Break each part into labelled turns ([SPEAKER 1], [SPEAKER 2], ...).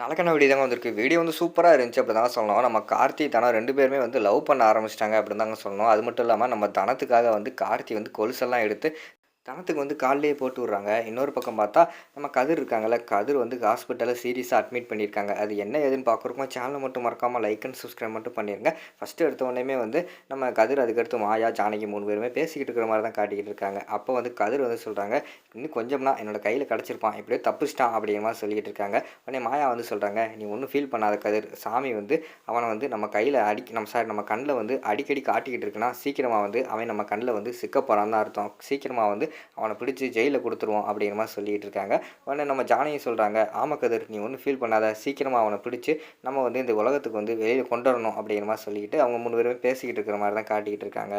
[SPEAKER 1] நலக்கண்ண video தாங்க வந்திருக்கு. Video வந்து சூப்பராக இருந்துச்சு அப்படி தாங்க சொல்லணும். நம்ம கார்த்தி தனம் ரெண்டு பேருமே வந்து லவ் பண்ண ஆரம்பிச்சிட்டாங்க அப்படின்னு தாங்க சொல்லணும். அது மட்டும் இல்லாமல் நம்ம தனத்துக்காக வந்து கார்த்தி வந்து கொலுசெல்லாம் எடுத்து கணத்துக்கு வந்து கால்லேயே போட்டு விட்றாங்க. இன்னொரு பக்கம் பார்த்தா நம்ம கதிர் இருக்காங்கல்ல கதிர் வந்து ஹாஸ்பிட்டலில் சீரியஸாக அட்மிட் பண்ணியிருக்காங்க. அது என்ன ஏதுன்னு பார்க்குறோமோ சேனலை மட்டும் மறக்காமல் லைக் அண்ட் சப்ஸ்கிரைப் மட்டும் பண்ணிடுங்க ஃபஸ்ட்டு எடுத்த உடனே வந்து நம்ம கதிர் அதுக்கடுத்து மாயா ஜானகி மூணு பேருமே பேசிக்கிட்டு இருக்கிற மாதிரி தான் காட்டிக்கிட்டு இருக்காங்க. அப்போ வந்து கதிர் வந்து சொல்கிறாங்க இன்னும் கொஞ்சம்னா என்னோட கையில் கிடச்சிருப்பான். இப்படியே தப்பிச்சிட்டான் அப்படிங்கிற மாதிரி சொல்லிக்கிட்டு இருக்காங்க. உடனே மாயா வந்து சொல்கிறாங்க நீ ஒன்றும் ஃபீல் பண்ணாத கதிர். சாமி வந்து அவனை வந்து நம்ம கையில் அடி நம்ம சார் நம்ம கண்ணில் வந்து அடிக்கடி காட்டிக்கிட்டு இருக்குன்னா சீக்கிரமாக வந்து அவன் நம்ம கண்ணில் வந்து சிக்க போகிறான் தான் அர்த்தம். சீக்கிரமாக வந்து அவனை பிடிச்சி ஜெயிலில் கொடுத்துருவோம் அப்படிங்கிற மாதிரி சொல்லிகிட்டு இருக்காங்க. உடனே நம்ம ஜானையும் சொல்கிறாங்க ஆமா கதிர் நீ ஒன்றும் ஃபீல் பண்ணாத. சீக்கிரமாக அவனை பிடிச்சி நம்ம வந்து இந்த உலகத்துக்கு வந்து வெளியில் கொண்டு வரணும் அப்படிங்கிற மாதிரி சொல்லிக்கிட்டு அவங்க மூணு பேருமே பேசிக்கிட்டு இருக்கிற மாதிரி தான் காட்டிக்கிட்டு இருக்காங்க.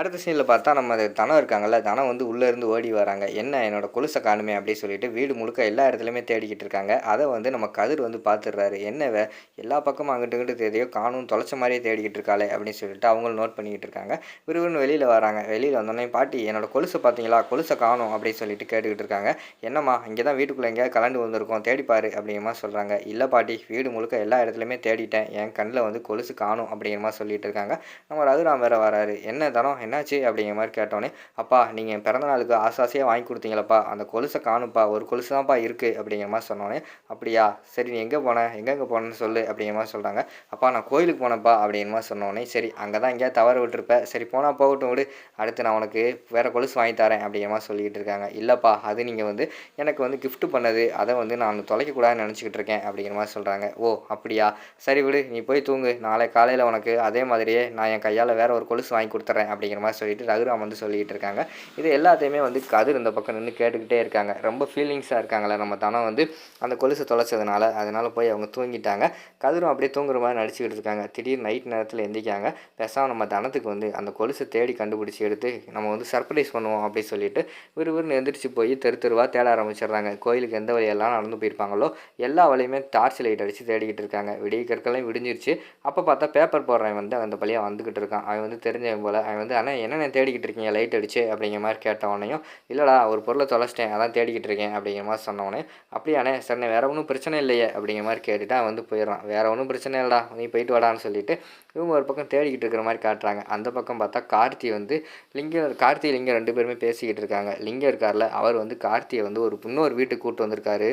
[SPEAKER 1] அடுத்த சீனில் பார்த்தா நம்ம அது தனம் இருக்காங்கல்ல தனம் வந்து உள்ளேருந்து ஓடி வராங்க. என்ன என்னோட கொலுசை காணுமே அப்படின்னு சொல்லிட்டு வீடு முழுக்க எல்லா இடத்துலையுமே தேடிக்கிட்டு இருக்காங்க. அதை வந்து நம்ம கதிர் வந்து பார்த்துடுறாரு. என்னவ எல்லா பக்கமும் அங்கிட்டு இங்கிட்டு தேதியோ காணும் தொலைச்ச மாதிரியே தேடிக்கிட்டு இருக்காளே அப்படின்னு சொல்லிட்டு அவங்களும் நோட் பண்ணிக்கிட்டு இருக்காங்க. விறுவிறுன்னு வெளியில் வராங்க. வெளியில் வந்தோடனே பாட்டி என்னோட கொலுசை பார்த்தீங்களா? கொலுசை காணும் அப்படின்னு சொல்லிட்டு கேட்டுக்கிட்டு இருக்காங்க. என்னம்மா இங்கே தான் வீட்டுக்குள்ளே எங்கேயா கலண்டு வந்திருக்கோம். தேடிப்பாரு அப்படிங்கம்மா சொல்கிறாங்க இல்லை பாட்டி வீடு முழுக்க எல்லா இடத்துலையுமே தேடிட்டேன். என் கண்ணில் வந்து கொலுசு காணும் அப்படிங்கிறமா சொல்லிட்டு இருக்காங்க. நம்ம ரகுராம் வேற வராரு. என்ன தனம்? என்னாச்சு அப்படிங்கிற மாதிரி கேட்டோன்னே அப்பா நீங்கள் பிறந்த நாளுக்கு ஆசாசியாக வாங்கி கொடுத்தீங்களப்பா. அந்த கொலுசை காணுப்பா ஒரு கொலுசு தான்ப்பா இருக்குது அப்படிங்கிற மாதிரி சொன்னோன்னே அப்படியா? சரி நீ எங்கே போன? எங்கெங்கே போனேன்னு சொல்லு. அப்படிங்கிற மாதிரி சொல்கிறாங்க அப்பா நான் கோயிலுக்கு போனேன்ப்பா. அப்படிங்கிற மாதிரி சொன்னோன்னே சரி அங்கே தான் எங்கேயா தவறு விட்டுருப்பேன் சரி போனால் போகட்டும் விடு. அடுத்து நான் உனக்கு வேறு கொலுசு வாங்கி தரேன். அப்படிங்கிற மாதிரி சொல்லிக்கிட்டு இருக்காங்க. இல்லைப்பா அது நீங்கள் வந்து எனக்கு வந்து கிஃப்ட் பண்ணது. அதை வந்து நான் தொலைக்கக்கூடாதுன்னு நினச்சிக்கிட்டு இருக்கேன். அப்படிங்கிற மாதிரி சொல்கிறாங்க ஓ அப்படியா? சரி விடு. நீ போய் தூங்கு. நாளை காலையில் உனக்கு அதே மாதிரியே நான் என் கையால் வேறு ஒரு கொலுசு வாங்கி கொடுத்துட்றேன். அப்படிங்கிற மாதிரி சொல்லிட்டு ரகுராம் வந்து சொல்லிகிட்டு இருக்காங்க. இது எல்லாத்தையுமே வந்து கதிர் இந்த பக்கம் நின்று கேட்டுக்கிட்டே இருக்காங்க. ரொம்ப ஃபீலிங்ஸாக இருக்காங்களே நம்ம தனம் வந்து அந்த கொலுசை தொலைச்சதுனால அதனால போய் அவங்க தூங்கிட்டாங்க. கதிரும் அப்படியே தூங்குற மாதிரி நடிச்சுக்கிட்டு இருக்காங்க. திடீர் நைட் நேரத்தில் எந்திரிக்காங்க பேசாமல் நம்ம தனத்துக்கு வந்து அந்த கொலுசை தேடி கண்டுபிடிச்சி எடுத்து நம்ம வந்து சர்ப்ரைஸ் பண்ணுவோம் அப்படின்னு சொல்லிட்டு விறுவிறுன்னு எந்திரிச்சு போய் தெரு தெருவாக தேட ஆரம்பிச்சிடுறாங்க. கோயிலுக்கு எந்த வழியெல்லாம் நடந்து போயிருப்பாங்களோ எல்லா வழியுமே டார்ச் லைட் அடித்து தேடிக்கிட்டு இருக்காங்க. விடிய கற்கெல்லாம் விடிஞ்சிருச்சு அப்போ பார்த்தா பேப்பர் போடுறவன் வந்து அந்த பழியாக வந்துக்கிட்டு இருக்கான். அவன் வந்து தெரிஞ்சவன் போல் அவன் வந்து ஆனால் என்னென்ன தேடிக்கிட்டு இருக்கீங்க? லைட் அடிச்சு அப்படிங்கிற மாதிரி கேட்டவொடனையும் இல்லைடா ஒரு பொருளை தொலைச்சிட்டேன் அதான் தேடிக்கிட்டு இருக்கேன் அப்படிங்கிற மாதிரி சொன்னோடனே அப்படியாண்ணே சரிண்ணே வேறு ஒன்றும் பிரச்சனை இல்லையே அப்படிங்கிற மாதிரி கேட்டுட்டு வந்து போயிடுறான். வேறு ஒன்றும் பிரச்சனை இல்லைடா நீ போயிட்டு வாடான்னு சொல்லிட்டு இவங்க ஒரு பக்கம் தேடிக்கிட்டு இருக்கிற மாதிரி காட்டுறாங்க. அந்த பக்கம் பார்த்தா கார்த்தி வந்து லிங்கம் கார்த்தி லிங்கம் ரெண்டு பேருமே பேசிக்கிட்டு இருக்காங்க. லிங்கம் இருக்கார்ல அவர் வந்து கார்த்தியை வந்து ஒரு இன்னொரு வீட்டுக்கு கூப்பிட்டு வந்திருக்காரு.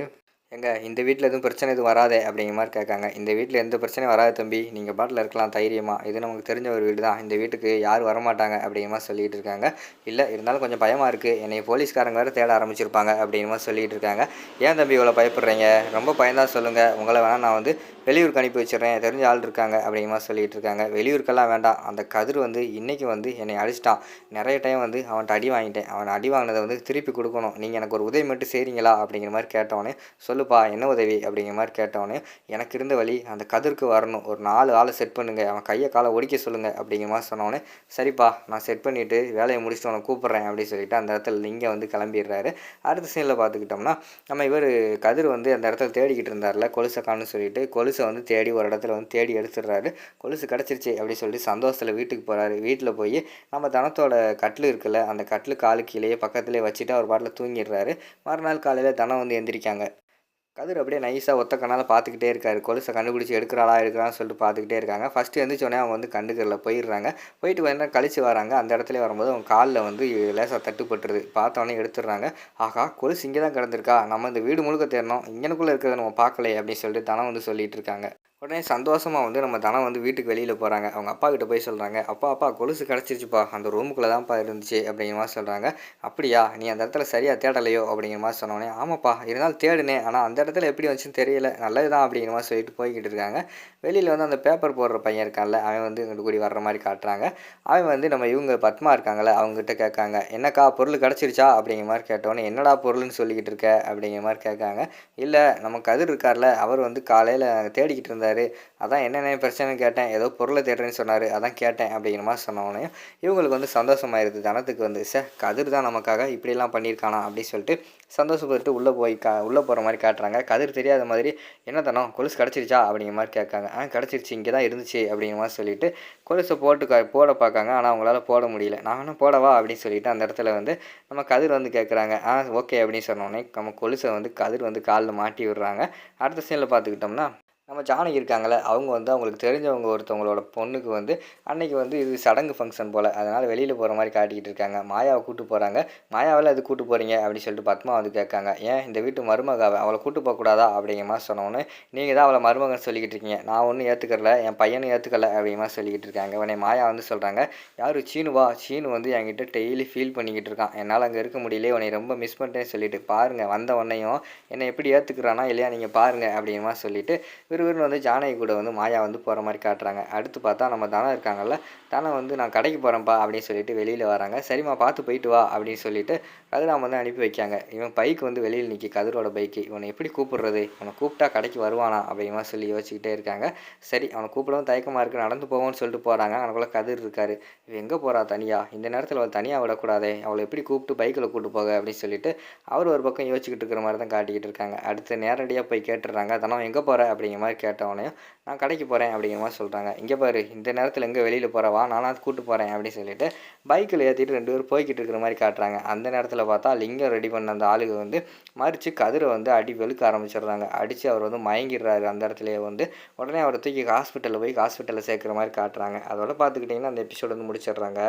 [SPEAKER 1] எங்க இந்த வீட்டில் எதுவும் பிரச்சனை எதுவும் வராதே அப்படிங்கிற மாதிரி கேட்காங்க. இந்த வீட்டில் எந்த பிரச்சனையும் வராது தம்பி. நீங்கள் பாட்டில் இருக்கலாம் தைரியமாக இது நமக்கு தெரிஞ்ச ஒரு வீடு தான் இந்த வீட்டுக்கு யாரும் வரமாட்டாங்க அப்படிங்கிற மாதிரி சொல்லிகிட்டு இருக்காங்க. இல்லை இருந்தாலும் கொஞ்சம் பயமாக இருக்குது என்னை போலீஸ்காரங்க வேறு தேட ஆரம்பிச்சிருப்பாங்க அப்படிங்கிற மாதிரி சொல்லிகிட்டு இருக்காங்க. ஏன் தம்பி இவ்வளோ பயப்படுறீங்க? ரொம்ப பயந்தா சொல்லுங்கள் உங்களை வேணால் நான் வந்து வெளியூருக்கு அனுப்பி வச்சிடுறேன். தெரிஞ்ச ஆள் இருக்காங்க அப்படிங்கிற மாதிரி சொல்லிகிட்டு இருக்காங்க. வெளியூருக்கெல்லாம் வேண்டாம். அந்த கதிர் வந்து இன்றைக்கி வந்து என்னை அடிச்சிட்டான். நிறைய டைம் வந்து அவன்கிட்ட அடி வாங்கிட்டேன். அவன் அடி வாங்கினதை வந்து திருப்பி கொடுக்கணும். நீங்கள் எனக்கு ஒரு உதவி மட்டும் செய்கிறீங்களா அப்படிங்கிற மாதிரி கேட்டவொடனே சொல்லுப்பா என்ன உதவி? அப்படிங்கிற மாதிரி கேட்டவொடனே எனக்கு இருந்த வழி அந்த கதிருக்கு வரணும். ஒரு நாலு ஆளை செட் பண்ணுங்கள் அவன் கையை காலை ஒடிக்க சொல்லுங்கள் அப்படிங்கிற மாதிரி சொன்னோடனே சரிப்பா நான் செட் பண்ணிவிட்டு வேலையை முடிச்சுட்டு உனக்கு கூப்பிட்றேன். அப்படின்னு சொல்லிட்டு அந்த இடத்துல லிங்கம் வந்து கிளம்பிடுறாரு. அடுத்த சீனில் பார்த்துக்கிட்டோம்னா நம்ம இவர் கதிர் வந்து அந்த இடத்துல தேடிக்கிட்டு இருந்தார்ல கொலுசை சொல்லிட்டு கொலுசை வந்து தேடி ஒரு இடத்துல வந்து தேடி எடுத்துடுறாரு. கொலுசு கிடச்சிருச்சு அப்படின்னு சொல்லிட்டு சந்தோஷத்தில் வீட்டுக்கு போகிறாரு வீட்டில் போய் நம்ம தனத்தோட கட்டில் இருக்குல்ல அந்த கட்டில் காலு கீழேயே பக்கத்துலேயே வச்சுட்டு அவர் பாட்டில் தூங்கிடுறாரு. மறுநாள் காலையில் தனம் வந்து எந்திரிக்காங்க. கதிர் அப்படியே நைஸாக ஒத்த கண்ணால் பார்த்துக்கிட்டே இருக்காரு. கொலுசை கண்டுபிடிச்சி எடுக்கிறாளா எடுக்கிறான்னு சொல்லிட்டு பார்த்துக்கிட்டே இருக்காங்க. ஃபஸ்ட்டு எழுந்திரிச்சோடனே அவங்க வந்து கண்டுக்கரில் போயிடுறாங்க. போயிட்டு வந்து கழிச்சு வராங்க. அந்த இடத்துல வரும்போது அவங்க காலில் வந்து லேசாக தட்டுப்பட்டுருது. பார்த்தோன்னே எடுத்துடுறாங்க. ஆகா கொலுசு இங்கே தான் கிடந்திருக்கா. நம்ம இந்த வீடு முழுக்க தேடணும். இங்கனுக்குள்ளே இருக்கிறத நம்ம பார்க்கலையே அப்படின்னு சொல்லிட்டு தனம் வந்து சொல்லிட்டு இருக்காங்க. உடனே சந்தோஷமாக வந்து நம்ம தனம் வந்து வீட்டுக்கு வெளியில் போகிறாங்க அவங்க அப்பா கிட்ட போய் சொல்கிறாங்க அப்பா அப்பா கொலுசு கிடச்சிருச்சுப்பா அந்த ரூமுக்குள்ளே தான்ப்பா இருந்துச்சு அப்படிங்கிற மாதிரி சொல்கிறாங்க அப்படியா? நீ அந்த இடத்துல சரியாக தேடலையோ? அப்படிங்கிற மாதிரி சொன்னோடனே ஆமாப்பா இருந்தாலும் தேடுனே ஆனால் அந்த இடத்துல எப்படி வந்துச்சுன்னு தெரியல. நல்லது தான் அப்படிங்கிற மாதிரி சொல்லிட்டு போய்கிட்டு இருக்காங்க. வெளியில் வந்து அந்த பேப்பர் போடுற பையன் இருக்கான்ல அவன் வந்து இங்கிட்டு கூடி வர்ற மாதிரி காட்டுறாங்க. அவன் வந்து நம்ம இவங்க பத்மா இருக்காங்கல்ல அவங்ககிட்ட கேட்காங்க என்னக்கா பொருள் கிடச்சிருச்சா அப்படிங்கிற மாதிரி கேட்டோன்னே என்னடா பொருள்னு சொல்லிக்கிட்டு இருக்க? அப்படிங்கிற மாதிரி கேட்காங்க. இல்லை நம்ம கதிர் இருக்கார்ல அவர் வந்து காலையில் தேடிக்கிட்டு இருந்தார். வந்தார் அதான் என்னென்ன பிரச்சனை கேட்டேன். ஏதோ பொருளை தேடுறேன்னு சொன்னார். அதான் கேட்டேன் அப்படிங்கிற மாதிரி சொன்னோன்னே இவங்களுக்கு வந்து சந்தோஷமாயிருது தனத்துக்கு வந்து சே கதிர் தான் நமக்காக இப்படிலாம் பண்ணியிருக்கானா? அப்படின்னு சொல்லிட்டு சந்தோஷப்பட்டு உள்ளே போய் கா உள்ளே போகிற மாதிரி காட்டுறாங்க. கதிர் தெரியாத மாதிரி என்ன தனம் கொலுசு கிடச்சிருச்சா? அப்படிங்கிற மாதிரி கேட்காங்க. ஆ கிடச்சிருச்சு. இங்கே தான் இருந்துச்சு. அப்படிங்கிற மாதிரி சொல்லிட்டு கொலுசை போட்டு போட பார்க்காங்க. ஆனால் அவங்களால போட முடியல. நானும் போடவா? அப்படின்னு சொல்லிட்டு அந்த இடத்துல வந்து நம்ம கதிர் வந்து கேட்குறாங்க. ஆ ஓகே. அப்படின்னு சொன்னோடனே நம்ம கொலுசை வந்து கதிர் வந்து காலில் மாட்டி விடுறாங்க. அடுத்த சீனில் பார்த்துக்கிட்டோம்னா நம்ம ஜானகி இருக்காங்களே அவங்க வந்து அவங்களுக்கு தெரிஞ்சவங்க ஒருத்தவங்களோட பொண்ணுக்கு வந்து அன்னைக்கு வந்து இது சடங்கு ஃபங்க்ஷன் போல். அதனால் வெளியில் போகிற மாதிரி காட்டிக்கிட்டு இருக்காங்க. மாயாவை கூட்டு போகிறாங்க மாயாவில் அது கூட்டு போகிறீங்க அப்படின்னு சொல்லிட்டு பத்மா வந்து கேட்காங்க. ஏன் இந்த வீட்டு மருமகாவை அவளை கூட்டு போகக்கூடாதா அப்படிங்கிற மாதிரி சொன்னோன்னு நீங்கள் தான் அவளை மருமகன் சொல்லிக்கிட்டு இருக்கீங்க. நான் ஒன்றும் ஏற்றுக்கறல என் பையனும் ஏற்றுக்கல அப்படிங்கிற மாதிரி சொல்லிக்கிட்டு இருக்காங்க. உடனே மாயா வந்து சொல்கிறாங்க யார்? சீனுவா சீனு வந்து என்கிட்ட டெய்லி ஃபீல் பண்ணிக்கிட்டு இருக்கான். என்னால் அங்கே இருக்க முடியல உன்னை ரொம்ப மிஸ் பண்ணிட்டேன்னு சொல்லிட்டு பாருங்கள் வந்த உடனேயும் என்னை எப்படி ஏற்றுக்கிறானா இல்லையா? நீங்கள் பாருங்கள் அப்படிங்கிற மாதிரி சொல்லிட்டு விறுவிறுன்னு வந்து ஜானகி கூட வந்து மாயா வந்து போகிற மாதிரி காட்டுறாங்க. அடுத்து பார்த்தா நம்ம தனம் இருக்காங்கல்ல தனம் வந்து நான் கடைக்கு போகிறேன்ப்பா அப்படின்னு சொல்லிட்டு வெளியில் வராங்க. சரிம்மா பார்த்து போயிட்டு வா அப்படின்னு சொல்லிட்டு கதிராம் வந்து அனுப்பி வைக்காங்க. இவன் பைக் வந்து வெளியில் நிற்கி கதிரோட பைக்கு. இவனை எப்படி கூப்பிடுறது? இவனை கூப்பிட்டா கடைக்கு வருவானா அப்படிமா சொல்லி யோசிச்சுக்கிட்டே இருக்காங்க. சரி அவனை கூப்பிடவும் தயக்கமாக இருக்குது நடந்து போவோம்னு சொல்லிட்டு போகிறாங்க அவனுக்குள்ள கதிர் இருக்காரு. இவன் எங்கே போகிறா தனியாக இந்த நேரத்தில் அவள் தனியாக விடக்கூடாதே. அவளை எப்படி கூப்பிட்டு பைக்கில் கூப்பிட்டு போக அப்படின்னு சொல்லிட்டு அவர் ஒரு பக்கம் யோசிச்சுக்கிட்டு இருக்கிற மாதிரி தான் காட்டிக்கிட்டு இருக்காங்க. அடுத்து நேரடியாக போய் கேட்டுடுறாங்க. தனம் எங்கே போகிற அப்படிங்கிற மாதிரி கேட்டவனையும் நான் கடைக்கு போகிறேன் அப்படிங்கிற மாதிரி சொல்கிறாங்க இங்கே பாரு இந்த நேரத்தில் எங்கே வெளியில் போகிறவா நானாவது கூப்பிட்டு போகிறேன் அப்படின்னு சொல்லிட்டு பைக்கில் ஏற்றிட்டு ரெண்டு பேரும் போய்கிட்டு இருக்கிற மாதிரி காட்டுறாங்க. அந்த நேரத்தில் பார்த்தா லிங்கம் ரெடி பண்ண அந்த ஆளுங்க வந்து மறித்து கதிரை வந்து அடி வெளுக்க ஆரம்பிச்சிடுறாங்க. அடித்து அவர் வந்து மயங்கிடுறாரு. அந்த இடத்துலேயே வந்து உடனே அவரை தூக்கி ஹாஸ்பிட்டலில் போய் ஹாஸ்பிட்டலில் சேர்க்குற மாதிரி காட்டுறாங்க. அதோட பார்த்துக்கிட்டிங்கன்னா அந்த எபிசோட் வந்து முடிச்சிடுறாங்க.